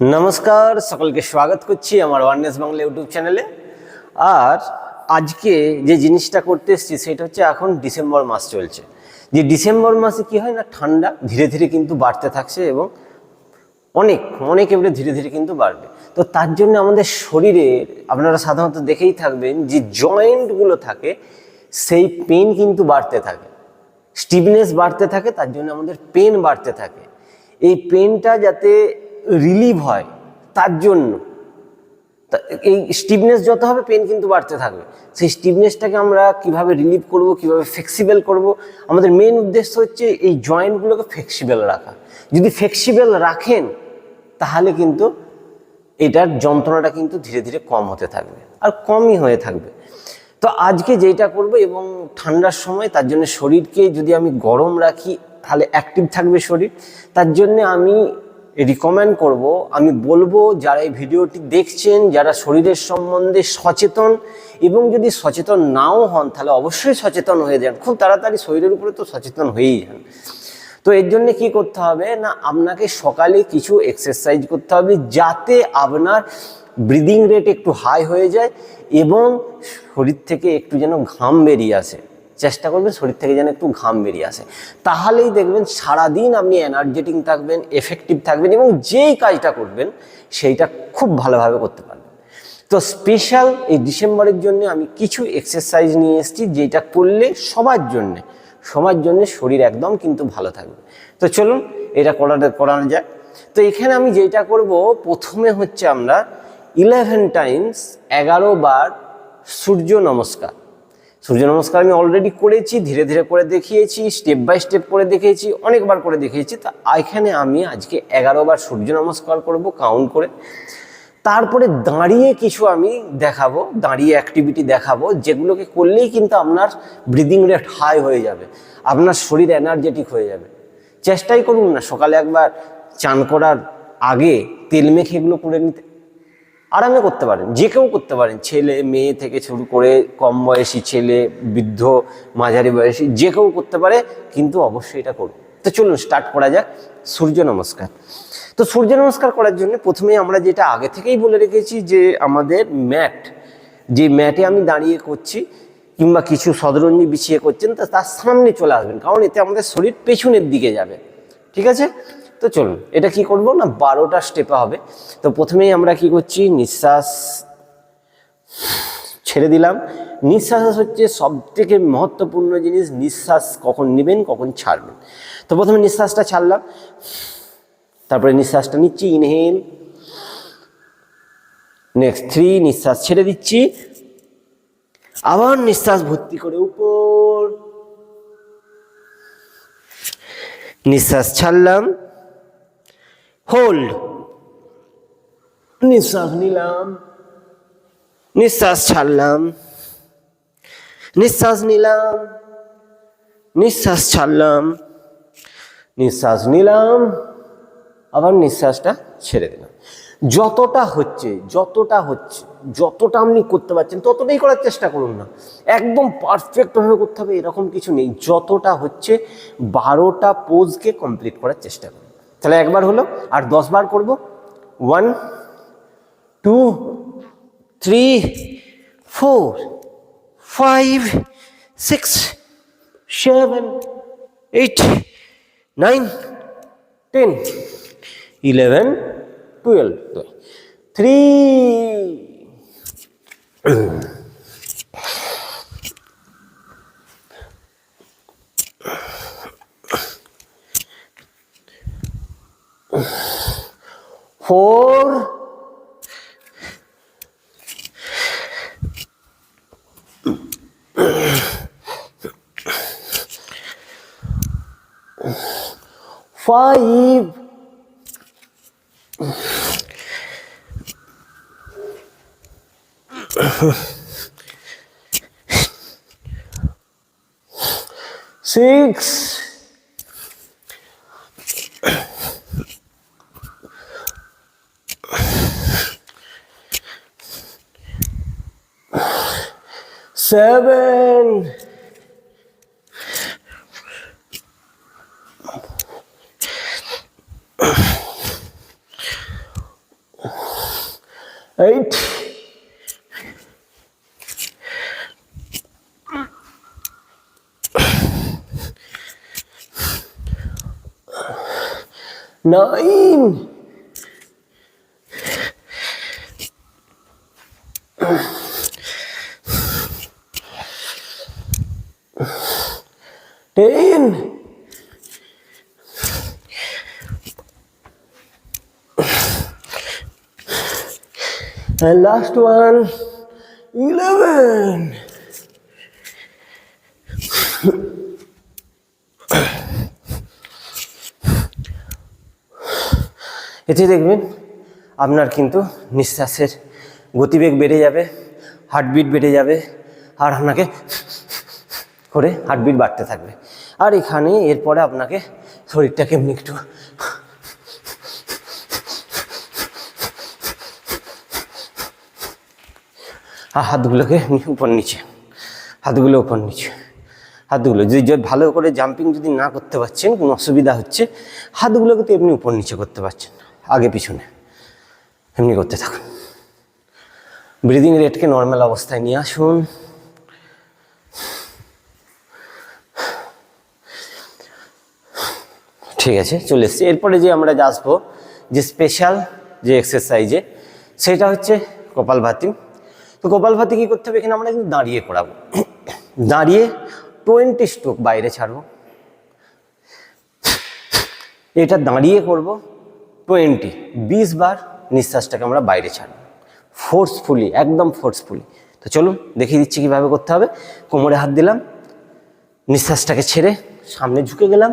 নমস্কার, সকলকে স্বাগত করছি আমার ওয়ারনেস বাংলা ইউটিউব চ্যানেলে আর আজকে যে জিনিসটা করতে এসেছি, সেটা হচ্ছে এখন ডিসেম্বর মাস চলছে। যে ডিসেম্বর মাসে কি হয় না, ঠান্ডা ধীরে ধীরে কিন্তু বাড়তে থাকছে এবং অনেক অনেক এবারে ধীরে ধীরে কিন্তু বাড়বে। তো তার জন্য আমাদের শরীরে আপনারা সাধারণত দেখেই থাকবেন যে জয়েন্টগুলো থাকে, সেই পেন কিন্তু বাড়তে থাকে। স্টিভনেস বাড়তে থাকে, তার জন্য আমাদের পেন বাড়তে থাকে। এই পেনটা যাতে রিলিভ হয়, তার জন্য। এই স্টিভনেস যত হবে পেন কিন্তু বাড়তে থাকবে। সেই স্টিভনেসটাকে আমরা কীভাবে রিলিভ করব, কীভাবে ফ্লেক্সিবল করব, আমাদের মেন উদ্দেশ্য হচ্ছে এই জয়েন্টগুলোকে ফ্লেক্সিবল রাখা। যদি ফ্লেক্সিবল রাখেন, তাহলে কিন্তু এটার যন্ত্রণাটা কিন্তু ধীরে ধীরে কম হতে থাকবে, আর কমই হয়ে থাকবে। তো আজকে যেটা করব এবং ঠান্ডার সময়, তার জন্য শরীরকে যদি আমি গরম রাখি, তাহলে অ্যাক্টিভ থাকবে শরীর। তার জন্য আমি রিকমেন্ড করব। আমি বলব, যারা এই ভিডিওটি দেখছেন, যারা শরীরের সম্বন্ধে সচেতন এবং যদি সচেতন নাও হন, তাহলে অবশ্যই সচেতন হয়ে যান। খুব তাড়াতাড়ি শরীরের উপরে তো সচেতন হয়েই যান। তো এর জন্য কি করতে হবে? না, আপনাকে সকালে কিছু এক্সারসাইজ করতে হবে, যাতে আপনার ব্রিদিং রেট একটু হাই হয়ে যায় এবং শরীর থেকে একটু যেন ঘাম বেরিয়ে আসে। চেষ্টা করবেন শরীর থেকে যেন একটু ঘাম বেরিয়ে আসে। তাহলেই দেখবেন সারাদিন আপনি এনার্জেটিক থাকবেন এফেক্টিভ থাকবেন এবং যেই কাজটা করবেন সেইটা খুব ভালোভাবে করতে পারবেন। তো স্পেশাল এই ডিসেম্বরের জন্য আমি কিছু এক্সারসাইজ নিয়ে এসেছি যেটা করলে সবার জন্যে, সবার জন্য শরীর একদম কিন্তু ভালো থাকবে। তো চলুন এটা করাটা, করানো যাক। তো এখানে আমি যেটা করব, প্রথমে হচ্ছে আমরা ইলেভেন টাইমস এগারো বার সূর্য নমস্কার। সূর্য নমস্কার আমি অলরেডি করেছি, ধীরে ধীরে করে দেখিয়েছি স্টেপ বাই স্টেপ করে দেখিয়েছি, অনেকবার করে দেখিয়েছি। তা এখানে আমি আজকে এগারো বার সূর্য নমস্কার করব কাউন্ট করে। তারপরে দাঁড়িয়ে কিছু আমি দেখাবো, দাঁড়িয়ে অ্যাক্টিভিটি দেখাবো, যেগুলোকে করলেই কিন্তু আপনার ব্রিদিং রেট হাই হয়ে যাবে, আপনার শরীর এনার্জেটিক হয়ে যাবে। চেষ্টাই করুন না, সকালে একবার চান করার আগে তেল মেখে এগুলো করে নিতে। আরামে করতে পারেন, যে কেউ করতে পারেন। ছেলে, মেয়ে থেকে শুরু করে কম বয়সী ছেলে, বৃদ্ধ, মাঝারি বয়সী, যে কেউ করতে পারে, কিন্তু অবশ্যই এটা করুন। তো চলুন স্টার্ট করা যাক। সূর্য নমস্কার। তো সূর্য নমস্কার করার জন্য প্রথমেই আমরা যেটা আগে থেকেই বলে রেখেছি যে আমাদের ম্যাট, যে ম্যাটে আমি দাঁড়িয়ে করছি কিংবা কিছু সদরঞ্জি বিছিয়ে করছেন, তা তার সামনে চলে আসবেন। কারণ এতে আমাদের শরীর পেছনের দিকে যাবে। ঠিক আছে? তো চলুন, এটা কি করব না? বারোটা স্টেপে হবে। তো প্রথমেই আমরা কি করছি? নিঃশ্বাস ছেড়ে দিলাম। নিঃশ্বাস হচ্ছে সব থেকে মহত্বপূর্ণ জিনিস। নিঃশ্বাস কখন নেবেন, কখন ছাড়বেন। তো প্রথমে নিঃশ্বাসটা ছাড়লাম। তারপরে নিঃশ্বাসটা নিচ্ছি ইনহেল নেক্সট থ্রি নিঃশ্বাস ছেড়ে দিচ্ছি। আবার নিঃশ্বাস ভর্তি করে উপর। নিঃশ্বাস ছাড়লাম। হোল্ড নিঃশ্বাস নিলাম। নিঃশ্বাস ছাড়লাম। নিঃশ্বাস নিলাম। নিঃশ্বাস ছাড়লাম। নিঃশ্বাস নিলাম। আবার নিঃশ্বাসটা ছেড়ে দিলাম। যতটা হচ্ছে যতটা হচ্ছে যতটা আপনি করতে পারছেন ততটাই করার চেষ্টা করুন না। একদম পারফেক্টভাবে করতে হবে এরকম কিছু নেই। যতটা হচ্ছে বারোটা পোজকে কমপ্লিট করার চেষ্টা করুন। তাহলে একবার হলো, আর দশ বার করব। One two three four five six seven eight nine ten eleven twelve three four five. Six seven, eight, nine. Ten, and last one, eleven. এতে দেখবেন আপনার কিন্তু নিঃশ্বাসের গতিবেগ বেড়ে যাবে হার্টবিট বেড়ে যাবে আর আপনাকে করে হার্টবিট বাড়তে থাকবে। আর এখানে এরপরে আপনাকে শরীরটাকে এমনি একটু আর হাতগুলোকে উপর নিচে, হাতগুলো উপর নিচে, হাতগুলো যদি যদি ভালো করে জাম্পিং যদি না করতে পারছেন, কোনো অসুবিধা হচ্ছে, হাতগুলোকে তো এমনি উপর নিচে করতে পারছেন আগে পিছনে, এমনি করতে থাকুন। ব্রিদিং রেটকে নর্মাল অবস্থায় নিয়ে আসুন। ঠিক আছে, চলে এসছি। এরপরে যে আমরা যে আসব যে স্পেশাল যে এক্সারসাইজে সেটা হচ্ছে কপালভাতি। তো কপালভাতি কী করতে হবে? এখানে আমরা কিন্তু দাঁড়িয়ে করাবো। দাঁড়িয়ে টোয়েন্টি স্ট্রোক বাইরে ছাড়বো। এটা দাঁড়িয়ে করব টোয়েন্টি বিশ বার নিঃশ্বাসটাকে আমরা বাইরে ছাড়ব। ফোর্সফুলি একদম ফোর্সফুলি তো চলুন, দেখিয়ে দিচ্ছি কীভাবে করতে হবে। কোমরে হাত দিলাম, নিঃশ্বাসটাকে ছেড়ে সামনে ঝুঁকে গেলাম।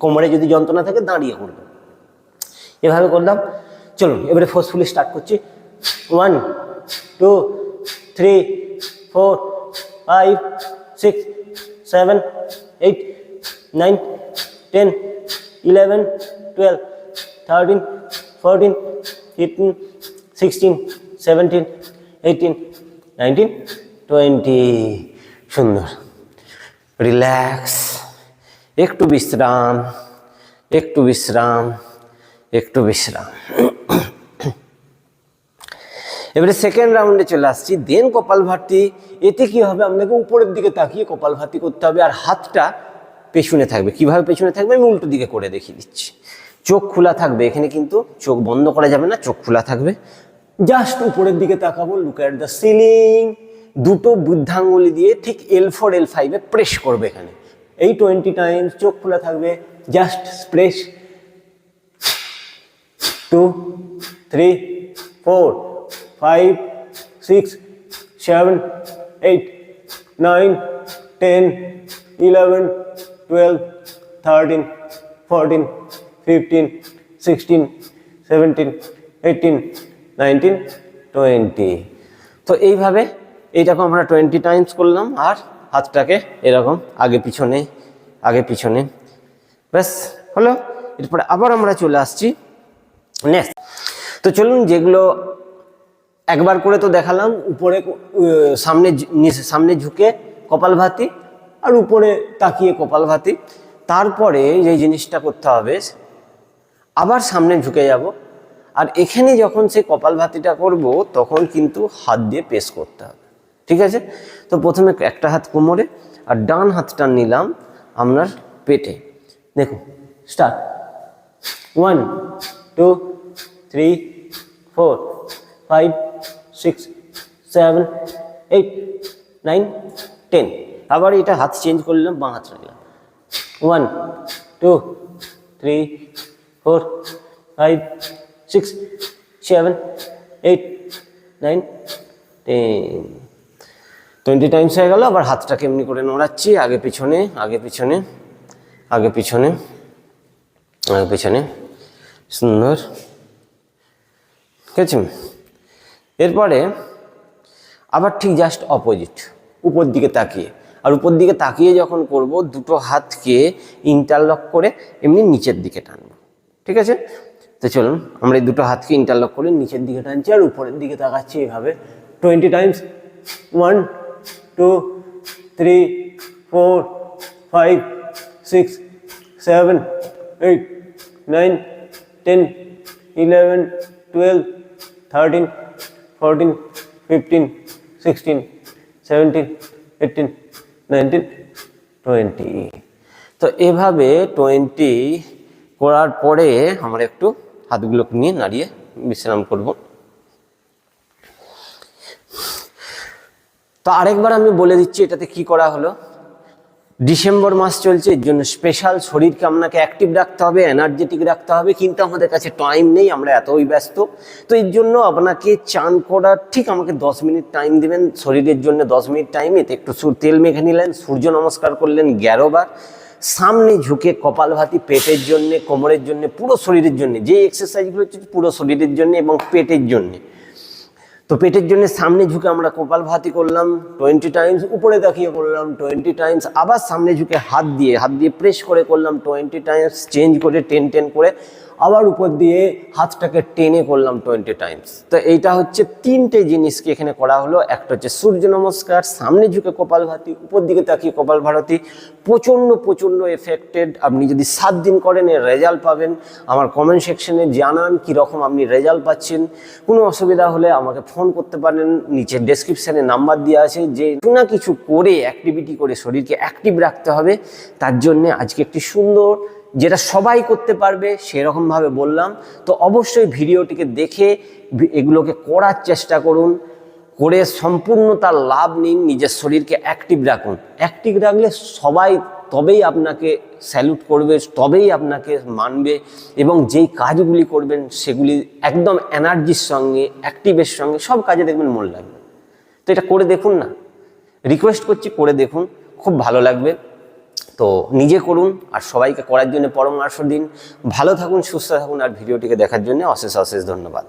কোমরে যদি যন্ত্রণা থাকে, দাঁড়িয়ে করব। এভাবে করলাম। চলুন, এবারে ফোর্সফুলি স্টার্ট করছি। One two three four five six seven eight nine ten eleven twelve thirteen fourteen fifteen sixteen seventeen eighteen nineteen twenty সুন্দর। রিল্যাক্স একটু বিশ্রাম একটু বিশ্রাম একটু বিশ্রাম। এবারে সেকেন্ড রাউন্ডে চলে আসছি। দেন কপালভাতি এতে কি হবে? আপনাকে উপরের দিকে তাকিয়ে কপালভাতি করতে হবে আর হাতটা পেছনে থাকবে। কীভাবে পেছনে থাকবে? আমি উল্টো দিকে করে দেখিয়ে দিচ্ছি। চোখ খোলা থাকবে। এখানে কিন্তু চোখ বন্ধ করা যাবে না, চোখ খোলা থাকবে। জাস্ট উপরের দিকে তাকাবো লুক অ্যাট দ্য সিলিং দুটো বৃদ্ধাঙ্গুলি দিয়ে ঠিক এল ফোর এল ফাইভে প্রেস করবে এখানে। এই টোয়েন্টি টাইমস চোখ খোলা থাকবে just press two three four five six seven eight nine ten eleven twelve thirteen fourteen fifteen sixteen seventeen eighteen nineteen twenty তো এইভাবে এইটাকে আমরা টোয়েন্টি টাইমস করলাম, আর হাতটাকে এরকম আগে পিছনে আগে পিছনে। ব্যাস, হলো। এরপরে আবার আমরা চলে আসছি নেক্সট তো চলুন যেগুলো একবার করে তো দেখালাম, উপরে সামনে সামনে ঝুঁকে কপালভাতি আর উপরে তাকিয়ে কপালভাতি তারপরে যে জিনিসটা করতে হবে, আবার সামনে ঝুঁকে যাব। আর এখানে যখন সেই কপালভাতিটা করব, তখন কিন্তু হাত দিয়ে পেস করতে হবে। ঠিক আছে? তো প্রথমে একটা হাত কোমরে আর ডান হাতটা নিলাম আপনার পেটে। দেখুন start one two three four five six seven eight nine ten আবার এটা হাত চেঞ্জ করলাম বাঁ হাত নিলাম। One two three four five six seven eight nine ten twenty times হয়ে গেল, আবার হাতটাকে এমনি করে নড়াচ্ছি, আগে পিছনে আগে পিছনে আগে পিছনে আগে পিছনে। সুন্দর। ঠিক আছে এরপরে আবার ঠিক জাস্ট অপোজিট উপর দিকে তাকিয়ে। আর উপর দিকে তাকিয়ে যখন করব, দুটো হাতকে ইন্টারলক করে এমনি নিচের দিকে টানবো। ঠিক আছে? তো চলুন, আমরা এই দুটো হাতকে ইন্টারলক করে নিচের দিকে টানছি, আর উপরের দিকে তাকাচ্ছি এইভাবে twenty times one two three four five six seven eight nine ten eleven twelve thirteen fourteen fifteen sixteen seventeen eighteen nineteen twenty. তো এভাবে টোয়েন্টি করার পরে আমরা একটু হাতগুলোকে নিয়ে নাড়িয়ে বিশ্রাম করব। তো আরেকবার আমি বলে দিচ্ছি এটাতে কি করা হলো? ডিসেম্বর মাস চলছে, এর জন্য স্পেশাল শরীরকে আপনাকে অ্যাক্টিভ রাখতে হবে এনার্জেটিক রাখতে হবে, কিন্তু আমাদের কাছে টাইম নেই, আমরা এতই ব্যস্ত। তো এর জন্য আপনাকে চান করার ঠিক আমাকে দশ মিনিট টাইম দিবেন, শরীরের জন্য দশ মিনিট টাইম এতে একটু সূর- তেল মেখে নিলেন, সূর্য নমস্কার করলেন, গ্যারোবার। সামনে ঝুঁকে কপালভাতি পেটের জন্যে, কোমরের জন্য, পুরো শরীরের জন্য, যে এক্সারসাইজগুলো হচ্ছে পুরো শরীরের জন্য এবং পেটের জন্যে। তো পেটের জন্য সামনে ঝুঁকে আমরা কপাল ভাতি করলাম টোয়েন্টি টাইমস উপরে দেখিয়ে করলাম টোয়েন্টি টাইমস আবার সামনে ঝুঁকে হাত দিয়ে হাত দিয়ে প্রেস করে করলাম টোয়েন্টি টাইমস চেঞ্জ করে টেন টেন করে আবার উপর দিয়ে হাতটাকে টেনে করলাম টোয়েন্টি টাইমস তো এইটা হচ্ছে তিনটে জিনিসকে এখানে করা হলো। একটা হচ্ছে সূর্য নমস্কার, সামনে ঝুঁকে কপাল ভাতি, উপর দিকে তাকিয়ে কপাল ভারতী। প্রচণ্ড প্রচণ্ড এফেক্টেড আপনি যদি সাত দিন করেন, এর রেজাল্ট পাবেন। আমার কমেন্ট সেকশনে জানান কীরকম আপনি রেজাল্ট পাচ্ছেন। কোনো অসুবিধা হলে আমাকে ফোন করতে পারেন। নিচে ডেসক্রিপশানে নাম্বার দেওয়া আছে যে না কিছু করে অ্যাক্টিভিটি করে শরীরকে অ্যাক্টিভ রাখতে হবে। তার জন্যে আজকে একটি সুন্দর যেটা সবাই করতে পারবে, সেরকমভাবে বললাম। তো অবশ্যই ভিডিওটিকে দেখে এগুলোকে করার চেষ্টা করুন। করে সম্পূর্ণ তার লাভ নিন, নিজের শরীরকে অ্যাক্টিভ রাখুন। অ্যাক্টিভ রাখলে সবাই তবেই আপনাকে স্যালুট করবে, তবেই আপনাকে মানবে এবং যেই কাজগুলি করবেন, সেগুলি একদম এনার্জির সঙ্গে অ্যাক্টিভের সঙ্গে, সব কাজে দেখবেন মন লাগবে। তো এটা করে দেখুন না। রিকোয়েস্ট করছি, করে দেখুন। খুব ভালো লাগবে। তো নিজে করুন আর সবাইকে করার জন্য পরামর্শ দিন। ভালো থাকুন, সুস্থ থাকুন আর ভিডিওটিকে দেখার জন্য অশেষ অশেষ ধন্যবাদ।